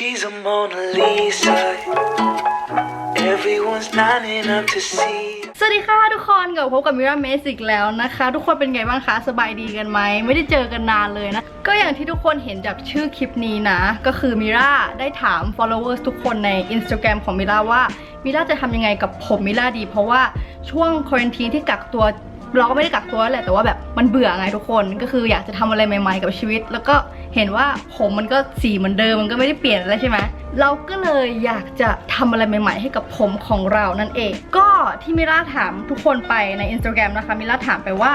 She's a Mona Lisa. Everyone's lining up to see. สวัสดีค่ะทุกคนกับพบกับมิราเมสอีกแล้วนะคะ ทุกคนเป็นไงบ้างคะ สบายดีกันไหม ไม่ได้เจอกันนานเลยนะ ก็อย่างที่ทุกคนเห็นจากชื่อคลิปนี้นะ ก็คือมิราได้ถาม followers ทุกคนใน Instagram ของมิราว่ามิราจะทำยังไงกับผมมิราดี เพราะว่าช่วงคว r นทีที่กักตัวเราก็ไม่ได้กักตัวแหละแต่ว่าแบบมันเบื่อไงทุกคนก็คืออยากจะทำอะไรใหม่ ๆ กับชีวิต แล้วก็ เห็นว่าผมมันก็สีเหมือนเดิมมันก็ไม่ได้เปลี่ยนอะไรใช่ไหมเราก็เลยอยากจะทำอะไรใหม่ ๆ ให้กับผมของเรานั่นเอง ก็ที่มิล่าถามทุกคนไปใน Instagram นะคะมิล่าถามไปว่า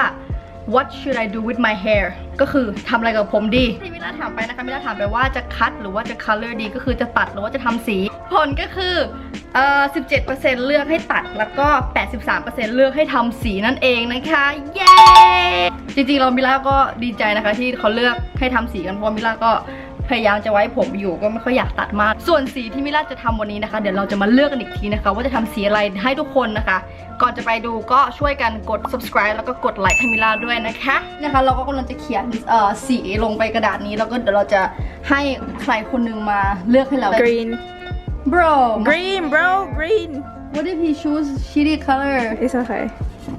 what should I do with my hair ก็คือทำอะไรกับผมดี ที่มิลาถามไปนะคะมิลาถามไปว่าจะคัดหรือว่าจะ color ดี ก็คือจะตัดหรือว่าจะทำสี ผลก็คือเอ่อ17%เลือกให้ตัดแล้วก็ 83%เลือกให้ทำสีนั่นเองนะคะ เย้ จริงๆเรามิลาก็ดีใจนะคะที่เขาเลือกให้ทำสีกันเพราะมิลาก็ พยายามจะไว้ผมอยู่ก็ไม่ค่อยอยากตัดมาก ส่วนสีที่มิล่าจะทำวันนี้นะคะ เดี๋ยวเราจะมาเลือกกันอีกทีนะคะ ว่าจะทำสีอะไรให้ทุกคนนะคะ ก่อนจะไปดูก็ช่วยกันกด subscribe แล้วก็กดไลค์ให้มิล่าด้วยนะคะนะคะ เราก็กำลังจะเขียนเอ่อสีลงไปกระดาษนี้แล้วก็เดี๋ยวเราจะให้ใครคนหนึงมาเลือกให้เรา Green. bro Green, bro. Green. what if he choose shitty color It's okay.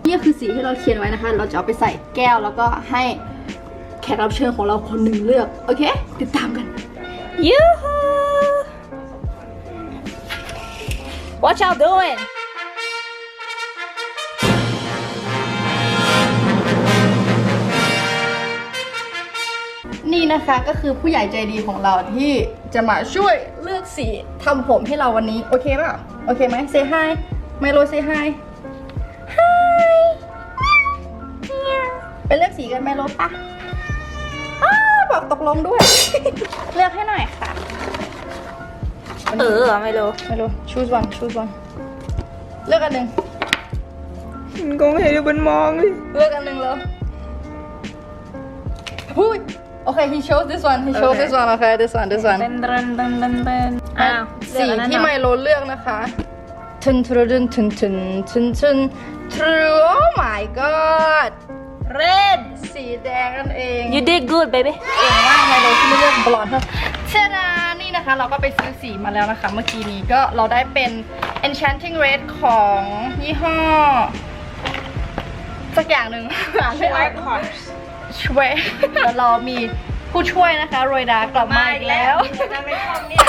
นี่คือสีที่เราเขียนไว้นะคะ เราจะเอาไปใส่แก้วแล้วก็ให้ แขกรับเชิญของเราคนหนึ่งเลือก โอเค ติดตามกัน Yoo-hoo! What y'all doing? นี่นะคะก็คือผู้ใหญ่ใจดีของเราที่จะมาช่วยเลือกสีทำผมให้เราวันนี้ โอเคเปล่าโอเคไหม say hi ไมโล say hi hi ไปเลือกสีกันไมโลปะอ้าบอก ตกลงด้วย เลือกให้หน่อยค่ะ เออ ไม่รู้ ไมโล choose one choose one เลือกอันหนึ่งกงเห็นอยู่บนมองเลยเลือกอันหนึ่งเลยหุ้ยโอเค he chose this one he chose Okay. this one okay this one this one เต้นเต้นเต้นเต้นเต้นอ้าวสีที่ไมโลเลือกนะคะทึนทรุนทึนทึนทึนทึนทรู oh my god เร็ดสีแดงนั่นเอง you did good baby เก่งมากไมโลที่ไม่เลือกบลอนด์เชดานี่นะคะ เราก็ไปซื้อสีมาแล้วนะคะ เมื่อกี้นี้ก็เราได้เป็น enchanting red ของยี่ห้อ สักอย่างหนึ่งอ่านไม่ออกช่วยแล้วเรามีผู้ช่วยนะคะ โรยดากลับมาอีกแล้วเดี๋ย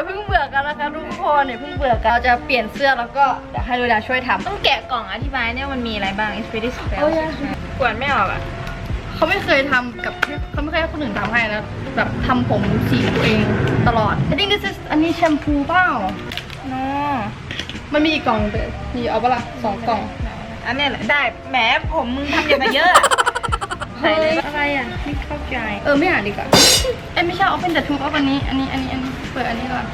วเพิ่งเบื่อกันนะคะทุกคนเดี๋ยวเพิ่งเบื่อกันเราจะเปลี่ยนเสื้อแล้วก็เดี๋ยวให้โรยดาช่วยทำต้องแกะกล่องอธิบายเนี่ยมันมีอะไรบ้าง it's pretty spell โอ้ยกวนไม่ออกอะเขาไม่เคยทำกับเขาไม่เคยให้คนอื่นทำให้นะแบบทำผมสีตัวเองตลอด I think this is อันนี้แชมพูเปล่า no มันมีอีกกล่องเดียวมีเอาปะล่ะสองกล่องอันเนี้ยแหละได้แหมผมมึงทำอย่างกับเยอะ อะใส่เลยอะไรอะไม่เข้าใจ เออไม่อ่านดีกว่าเอ้ยไม่ใช่ open the tube เอาอันนี้ อันนี้ อันนี้ อันนี้ เปิดอันนี้ก่อน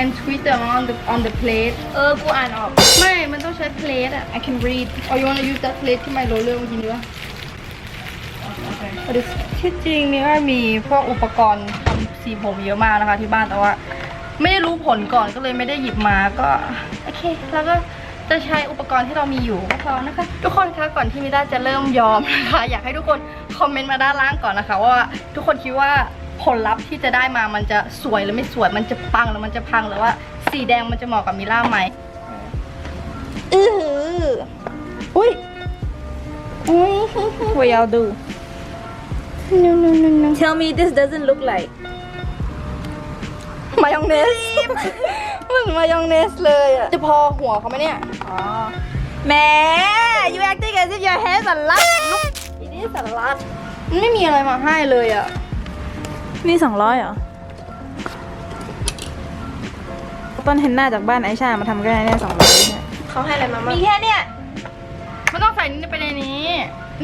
and twist them on the on the plate เออ กูอ่านออก ไม่ มันต้องใช้ plate อะ I can read or you wanna use that plate ที่ไมโลเลือกเมื่อกี้นี้วะที่จริงนี่ว่ามีพวกอุปกรณ์ทำสีผมเยอะมากนะคะที่บ้านแต่ว่า ไม่ได้รู้ผลก่อนก็เลยไม่ได้หยิบมาก็ โอเค แล้วก็ จะใช้อุปกรณ์ที่เรามีอยู่ก็พอนะคะ ทุกคนคะก่อนที่มิด้าจะเริ่มยอมนะคะอยากให้ทุกคนคอมเมนต์มาด้านล่างก่อนนะคะ ว่าทุกคนคิดว่าผลลัพธ์ที่จะได้มามันจะสวยหรือไม่สวย มันจะปังหรือมันจะพังหรือว่าสีแดงมันจะเหมาะกับมิล่าไหมอือหืออุ้ยอุ้ย what y'all do no no no no tell me this doesn't look like มายองเนส เหมือนมายองเนสเลยอะจะพอหัวเขาไหมเนี่ย อ๋อ แหม you acting as if your hair's a lot อีนี่สารลัดมันไม่มีอะไรมาให้เลยอะนี่สองร้อยเหรอ ต้นเห็นหน้าจากบ้านไอชา มาทำก็ได้เนี่ยสองร้อยเนี่ยเขาให้อะไรมาบ้างมีแค่เนี่ย มันต้องใส่นี่ไปในนี้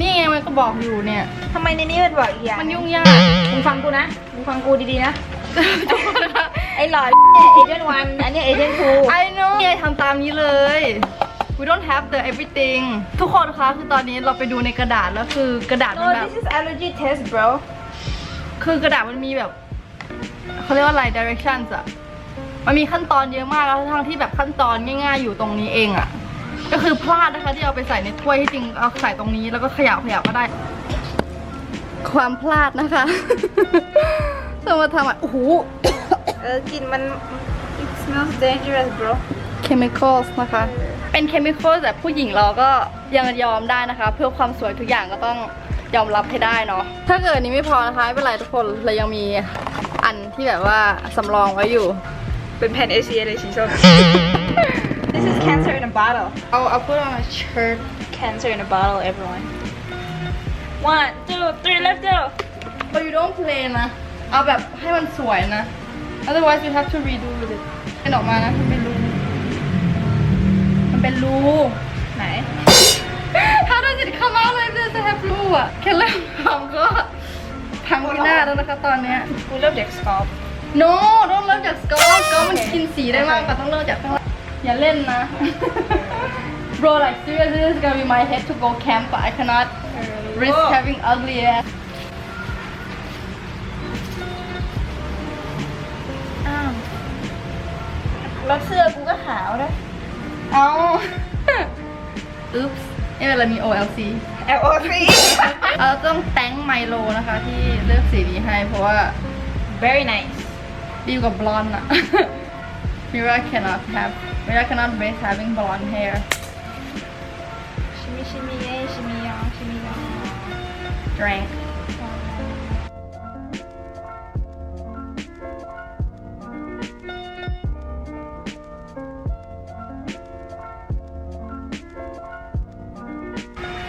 นี่ไงมันก็บอกอยู่เนี่ย ทำไมในนี้มันบอกอีกอย่างมันยุ่งยาก มึงฟังกูนะ มึงฟังกูดีๆนะ ทุกคนคะ ไอ้หลอดเนี่ยเอเจนต์วันอันเนี้เอเจนต์ทู I know นี่ไงทำตามนี้เลย we don't have the everything ทุกคนคะคือตอนนี้เราไปดูในกระดาษแล้วคือกระดาษโมันแบบ this is allergy test bro คือกระดาษมันมีแบบเขาเรียกว่าอะไร directions อะมันมีขั้นตอนเยอะมากแล้วทั้งที่แบบขั้นตอนง่าย ๆ อยู่ตรงนี้เองอะก็คือพลาดนะคะที่เอาไปใส่ในถ้วยที่จริงเอาใส่ตรงนี้แล้วก็เขยับขยับก็ได้ ความพลาดนะคะสมมติทำอะโอ้โห เออกลิ่นมัน it smells dangerous bro chemicals นะคะ เป็น chemicals แต่ผู้หญิงเราก็ยังยอมได้นะคะ เพื่อความสวยทุกอย่างก็ต้องยอมรับให้ได้เนาะ ถ้าเกิดนี้ไม่พอนะคะไม่เป็นไรทุกคนเรายังมีอันที่แบบว่าสำรองไว้อยู่ เป็นแผ่นเอเชียเลยสีส้ม This is cancer in a bottle เอาเอาพูดว่า shirt cancer in a bottle everyone one two three let's go but you don't play นะ เอาแบบให้มันสวยนะ otherwise you have to redo it เป็นออกมานะมันเป็นรู มันเป็นรู ไหน How does it come out like this I have รูอะแค่เริ่มทำก็พังพินาศแล้วนะคะตอนเนี้ย กูเริ่มจาก scalp no ต้องเริ่มจากสกอร์สกอร์มันกินสีได้มากกว่าต้องเริ่มจากข้างล่างอย่าเล่นนะ bro like seriously this is gonna be my head to go camp but I cannot risk having ugly ass แล้วเสื้อกูก็ขาวด้วยเอา oops นี่เป็นอะไรมี OLC LOC เราต้องแตงไมโลนะคะที่เลือกสีนี้ให้เพราะว่า very nice ดีกว่าบลอนด์อะ Mira cannot have Mira cannot face having blonde hair ชิมิชิมิเย่ชิมิยองชิมิยอง drank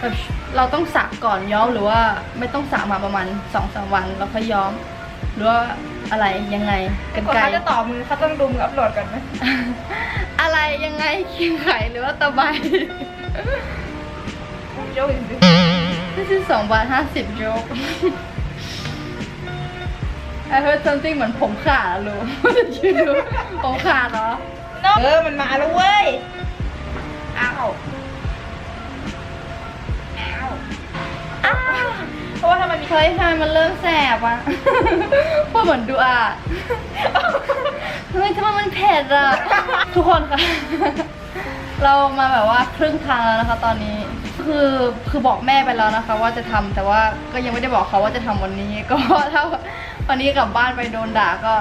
แบบเราต้องสระก่อนย้อมหรือว่าไม่ต้องสระมาประมาณสองสามวันแล้วค่อยย้อม หรือว่าอะไรยังไงกันก่อนไกลเขาจะต่อมือเขาต้องดูมืออัพโหลดก่อนไหมอะไรยังไงเคียงไข่หรือว่าตะไบโจ้ยสิ This is สองบาทห้าสิบโจ๊ก I heard something เหมือนผมขาดอะรู้ชื่อผมขาดเหรอ เออ มันมาแล้วเว้ย อ้าว เพราะว่าถ้ามันมีเฮ้ยทำไมมันเริ่มแสบอะพูดเหมือนดูอะทำไมทำไมมันเผ็ดอะทุกคนคะเรามาแบบว่าครึ่งทางแล้วนะคะตอนนี้ คือคือบอกแม่ไปแล้วนะคะ ว่าจะทำแต่ว่าก็ยังไม่ได้บอกเขาว่าจะทำวันนี้ ก็ถ้าวันนี้กลับบ้านไปโดนด่าก็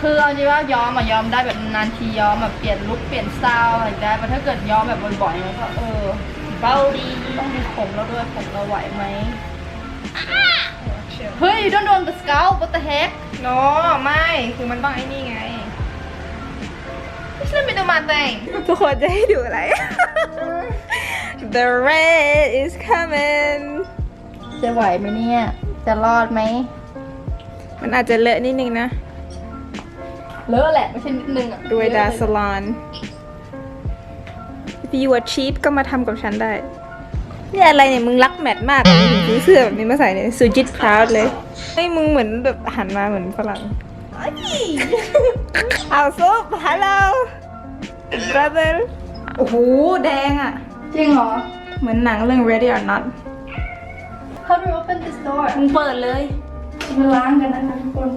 คือเอาจริงว่าย้อมอะย้อมได้แบบนานทีย้อมแบบเปลี่ยนลุคเปลี่ยนสไตล์อะไรได้แต่ถ้าเกิดย้อมแบบบ่อยๆมันก็เออ เบาดีต้องมีผมแล้วด้วยผมเราไหวไหมเชียวเฮ้ย don't do the scalp what the heck โนไม่ คือมันต้องไอ้นี่ไงฉันไปดูมาแต่งทุกคนจะให้ดูอะไร The red is coming จะไหวไหมเนี่ย จะรอดไหม มันอาจจะเลอะนิดนึงนะ เลอะแหละ ไม่ใช่นิดนึงอะด้วยดาสลอน If you are cheap ก็มาทำกับฉันได้ เนี่ยอะไรเนี่ย มึงรักแมทมากอะมึงซื้อเสื้อแบบนี้มาใส่เนี่ยซูจิตพราวเลยเฮ้ยมึงเหมือนแบบหันมาเหมือนฝรั่งเอาซุปฮัลโหล brother โอ้โห แดงอะ จริงเหรอ เหมือนหนังเรื่อง Ready or Not How do you open this door มึงเปิดเลยมาล้างกันนะคะทุกคน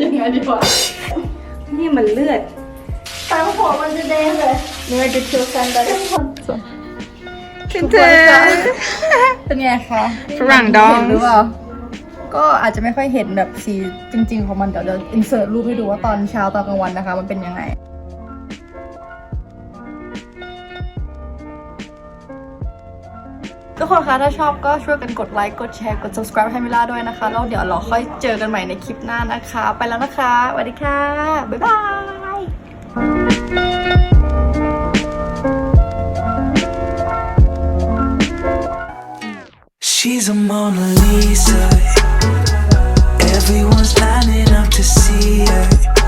ยังไงดีวะนี่มันเลือด ตามหัวมันจะแดงเลยเนื้อจะเคี้ยวกันแต่ทุกคนเป็นเธอเป็นไงคะฝรั่งดองเห็นหรือเปล่าก็อาจจะไม่ค่อยเห็นแบบสีจริง ๆ ของมันเดี๋ยวเดี๋ยวอินเสิร์ตรูปให้ดูว่าตอนเช้าตอนกลางวันนะคะ มันเป็นยังไงทุกคนคะถ้าชอบก็ช่วยกันกดไลค์กดแชร์กด subscribe ให้มิล่าด้วยนะคะ แล้วเดี๋ยวเราค่อยเจอกันใหม่ในคลิปหน้านะคะ ไปแล้วนะคะสวัสดีค่ะ บ๊ายบาย She's a Mona Lisa. Everyone's lining up to see her.